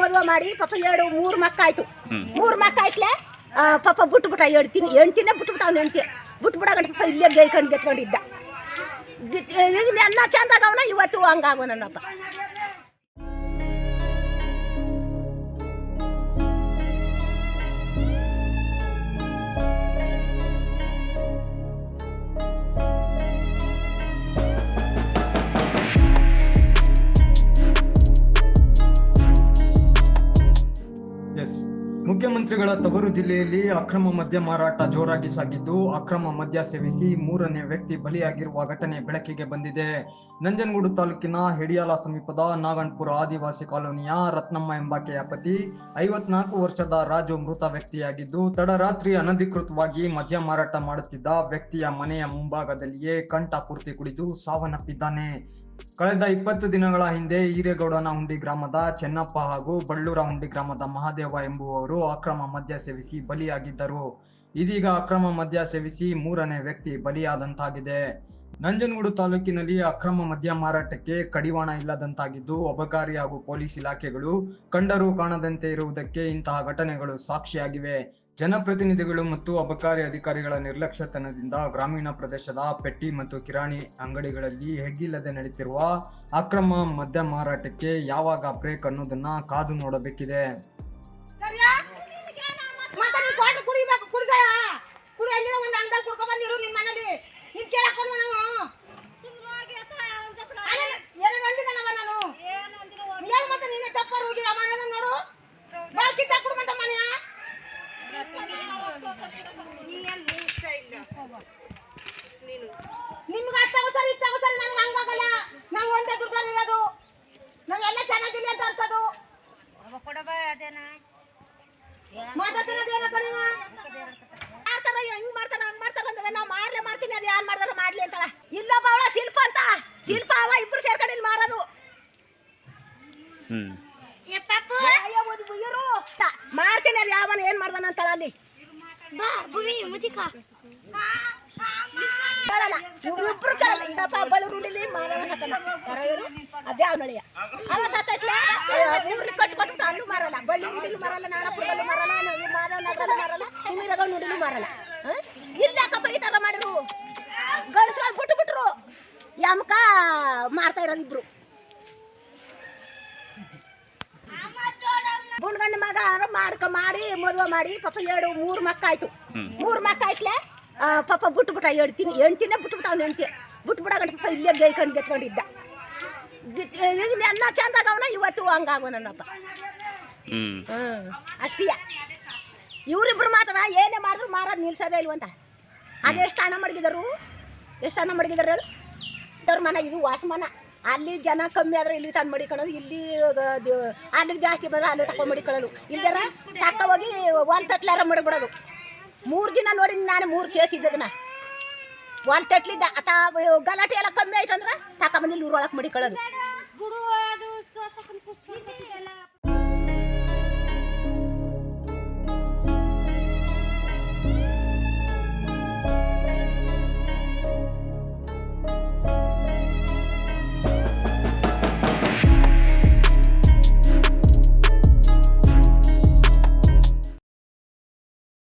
ಮಾಡಿ ಪಾಪ ಎರಡು ಮೂರು ಮಕ್ಕ ಆಯ್ತು ಮೂರು ಮಕ್ಕ ಆಯ್ತಲೆ ಪಾಪ ಬಿಟ್ಬಿಟ್ಟ ಹೇಳ್ತೀನಿ ಹೆಣ್ತಿನೇ ಬಿಟ್ಬಿಟ್ಟ ಅವ್ನು ಹೆಣ್ತಿ ಬಿಟ್ಬಿಡ ಗಂಟ ಪಾಪ ಇಲ್ಲೇ ಗೈಕೊಂಡು ಗೆತ್ಕೊಂಡಿದ್ದ ಈಗ ನನ್ನ ಚಂದಾಗವನ ಇವತ್ತು ಹಂಗಾಗವನಪ್ಪ ಮುಖ್ಯಮಂತ್ರಿಗಳ ತವರು ಜಿಲ್ಲೆಯಲ್ಲಿ ಅಕ್ರಮ ಮದ್ಯ ಮಾರಾಟ ಜೋರಾಗಿ ಸಾಗಿದ್ದು ಅಕ್ರಮ ಮದ್ಯ ಸೇವಿಸಿ ಮೂರನೇ ವ್ಯಕ್ತಿ ಬಲಿಯಾಗಿರುವ ಘಟನೆ ಬೆಳಕಿಗೆ ಬಂದಿದೆ. ನಂಜನಗೂಡು ತಾಲೂಕಿನ ಹೆಡಿಯಾಲ ಸಮೀಪದ ನಾಗಣ್ಪುರ ಆದಿವಾಸಿ ಕಾಲೋನಿಯ ರತ್ನಮ್ಮ ಎಂಬಾಕೆಯ ಪತಿ, ಐವತ್ನಾಲ್ಕು ವರ್ಷದ ರಾಜು ಮೃತ ವ್ಯಕ್ತಿಯಾಗಿದ್ದು ತಡರಾತ್ರಿ ಅನಧಿಕೃತವಾಗಿ ಮದ್ಯ ಮಾರಾಟ ಮಾಡುತ್ತಿದ್ದ ವ್ಯಕ್ತಿಯ ಮನೆಯ ಮುಂಭಾಗದಲ್ಲಿಯೇ ಕಂಠ ಪೂರ್ತಿ ಕುಡಿದು ಸಾವನ್ನಪ್ಪಿದ್ದಾನೆ. ಕಳೆದ ಇಪ್ಪತ್ತು ದಿನಗಳ ಹಿಂದೆ ಹಿರೇಗೌಡನ ಹುಂಡಿ ಗ್ರಾಮದ ಚೆನ್ನಪ್ಪ ಹಾಗೂ ಬಳ್ಳೂರ ಹುಂಡಿ ಗ್ರಾಮದ ಮಹಾದೇವ ಎಂಬುವವರು ಅಕ್ರಮ ಮದ್ಯ ಸೇವಿಸಿ ಬಲಿಯಾಗಿದ್ದರು. ಇದೀಗ ಅಕ್ರಮ ಮದ್ಯ ಸೇವಿಸಿ ಮೂರನೇ ವ್ಯಕ್ತಿ ಬಲಿಯಾದಂತಾಗಿದೆ. ನಂಜನಗೂಡು ತಾಲೂಕಿನಲ್ಲಿ ಅಕ್ರಮ ಮದ್ಯ ಮಾರಾಟಕ್ಕೆ ಕಡಿವಾಣ ಇಲ್ಲದಂತಾಗಿದ್ದು ಅಬಕಾರಿ ಹಾಗೂ ಪೊಲೀಸ್ ಇಲಾಖೆಗಳು ಕಂಡರೂ ಕಾಣದಂತೆ ಇರುವುದಕ್ಕೆ ಇಂತಹ ಘಟನೆಗಳು ಸಾಕ್ಷಿಯಾಗಿವೆ. ಜನಪ್ರತಿನಿಧಿಗಳು ಮತ್ತು ಅಬಕಾರಿ ಅಧಿಕಾರಿಗಳ ನಿರ್ಲಕ್ಷ್ಯತನದಿಂದ ಗ್ರಾಮೀಣ ಪ್ರದೇಶದ ಪೆಟ್ಟಿ ಮತ್ತು ಕಿರಾಣಿ ಅಂಗಡಿಗಳಲ್ಲಿ ಹೆಗ್ಗಿಲ್ಲದೆ ನಡೀತಿರುವ ಅಕ್ರಮ ಮದ್ಯ ಮಾರಾಟಕ್ಕೆ ಯಾವಾಗ ಬ್ರೇಕ್ ಅನ್ನೋದನ್ನ ಕಾದು ನೋಡಬೇಕಿದೆ ಮತ್ತೆ ನೀ ಕೊಟ್ಟು ಕುಡಿಬೇಕು ಕುಡಿದ ಕುಡಿ ಅಲ್ಲಿರೋ ಒಂದು ಅಂಗಡಿ ಕುಡ್ಕೊ ಬಂದಿರು ನಿನ್ ಮನೇಲಿ ನೀನ್ ಕೇಳಕ್ ಬಂದ್ವ ನಾವು ಏನು ಬಂದಿದ್ದಾನವ ನಾನು ಹೇಳು ಮತ್ತೆ ನೀನೇ ತಪ್ಪಾರು ಹೋಗಿ ಆ ಮನೆಯ ನೋಡು ಬಾಕಿ ತಕ್ಕೊಡು ಮತ್ತೆ ಮನೆಯ ನಿಮ್ಗೆ ಅತ್ತಾಗ ಸರಿ ಇತ್ತಾಗ ಸರಿ ನಮ್ಗೆ ಹಂಗಾಗಲ್ಲ. ನಂಗೆ ಒಂದೇ ದುಡ್ಡಲ್ಲಿ ಇರೋದು. ನಾವೆಲ್ಲ ಚೆನ್ನಾಗಿಲ್ಲ ಅಂತ ಅನ್ಸೋದು ಮಾತಾಡ್ತಿರೋದೇನೋ ಕಡಿಮೆ ಮಾಡ್ತಾರ ಹೆಂಗ್ ಮಾಡ್ತಾರ ಹಂಗ್ ಮಾಡ್ತಾರ ಅಂದ್ರೆ ನಾವು ಮಾರ್ಲೆ ಮಾಡ್ತೀನಿ. ಅದು ಯಾರು ಮಾಡ್ದಾರ ಮಾಡ್ಲಿ ಅಂತಾಳ ಇಲ್ಲ ಅವಳ ಶಿಲ್ಪ ಅಂತ. ಶಿಲ್ಪ ಅವ ಇಬ್ರು ಸೇರ್ಕೊಂಡು ಇಲ್ಲಿ ಮಾರೋದು. ಅಯ್ಯೋ, ಒಂದ್ ಇರು. ತ- ಮಾಡ್ತೀನಿ ಅದು ಯಾವನ ಏನ್ ಮಾಡ್ದಾನ ಅಂತಾಳ ಅಲ್ಲಿ. ಕೇಳಲ್ಲ ಇವ್ರಿಬ್ರು ಕೇಳಲ್ಲ ಈಗಪ್ಪ ಬಳು ರೂಢಿಲಿ ಮಾನವ ಸತ್ತನ ಯಾರೋ ಇವ್ರು? ಅದೇ ಅವನಳಿಯ ಅವ ಸತ್ತೈತ್ಲೆ ಇವ್ರಿಗೆ ಕಟ್ಟು ಕೊಟ್ಬಿಟ್ಟು ಅಲ್ಲೂ ಮಾರಲ್ಲ. ಬಳ್ಳಿ ಮಾರಲ್ಲ ನಾಡಪುರದಲ್ಲೂ ಮಾರಲ್ಲ, ನಾವು ಮಾಧವ ನಗರಲ್ಲೂ ಮಾರಲ್ಲ ನಿಮಿರಗ ನುಡಿಲು ಮಾರಲ್ಲ. ಹ? ಇಲ್ಲಾಕಪ್ಪ ಈ ಥರ ಮಾಡಿರು. ಗಂಡಸ್ಗಳು ಬಿಟ್ಟು ಬಿಟ್ರು ಯಮಕ ಮಾರ್ತಾ ಇರೋದು ಇಬ್ರು ಬುಣ್ಗಂಡ ಮಗ ಮಾಡ್ಕ ಮಾಡಿ ಮದುವೆ ಮಾಡಿ ಪಾಪ ಎರಡು ಮೂರು ಮಕ್ಕ ಆಯ್ತು. ಮೂರು ಮಕ್ಕ ಆಯ್ತಲೆ ಪಾಪ ಬಿಟ್ಬಿಟ್ಟ ಹೇಳ್ತೀನಿ ಹೆಣ್ತಿನೇ ಬಿಟ್ಬಿಟ್ಟ ಅವ್ನು ಹೆಣ್ತಿ ಬಿಟ್ಬಿಡ ಗಂಟ ಪಾಪ ಇಲ್ಲೇ ಗೈಕೊಂಡು ಗೆತ್ಕೊಂಡಿದ್ದ. ಈಗ ನನ್ನ ಚಂದಾಗವನ ಇವತ್ತು ಹಂಗಾಗವನಪ್ಪ ಹ್ಮ್. ಹ್ಮ್ ಅಷ್ಟೀಯ. ಇವರಿಬ್ರು ಮಾತ್ರ ಏನೇ ಮಾಡಿದ್ರು ಮಾರೋದು ನಿಲ್ಸೋದೇ ಇಲ್ವಂತ. ಅದೆಷ್ಟು ಹಣ ಮಡಗಿದರು? ಎಷ್ಟು ಹಣ ಮಡಗಿದಾರೆ ಹೇಳು? ಇದ್ದವ್ರ ಮನೆ ಇದು ವಾಸಮನ. ಅಲ್ಲಿ ಜನ ಕಮ್ಮಿ ಆದ್ರೆ ಇಲ್ಲಿ ತಂದು ಮಡಿಕೊಳ್ಳೋದು, ಇಲ್ಲಿ ಅಲ್ಲಿ ಜಾಸ್ತಿ ಬಂದ್ರೆ ಅಲ್ಲಿ ತಕೊಂಡ್ ಮಡಿಕೊಳ್ಳೋದು. ಇಲ್ದಾರ ತಕ್ಕ ಹೋಗಿ ಒಂದು ತಟ್ಲಾರ ಮಡಿಬಿಡೋದು. ಮೂರು ದಿನ ನೋಡಿ ನಾನು ಮೂರು ಕೇಸ್ ಇದ್ದದನ್ನ. ಒಂದು ತಟ್ಲಿದ್ದ ಅತ, ಗಲಾಟೆ ಎಲ್ಲ ಕಮ್ಮಿ ಆಯ್ತು ಅಂದ್ರೆ ತಕೊಂಬಂದು ಇಲ್ಲಿ ಊರೊಳಗೆ ಮಡಿಕೊಳ್ಳೋದು.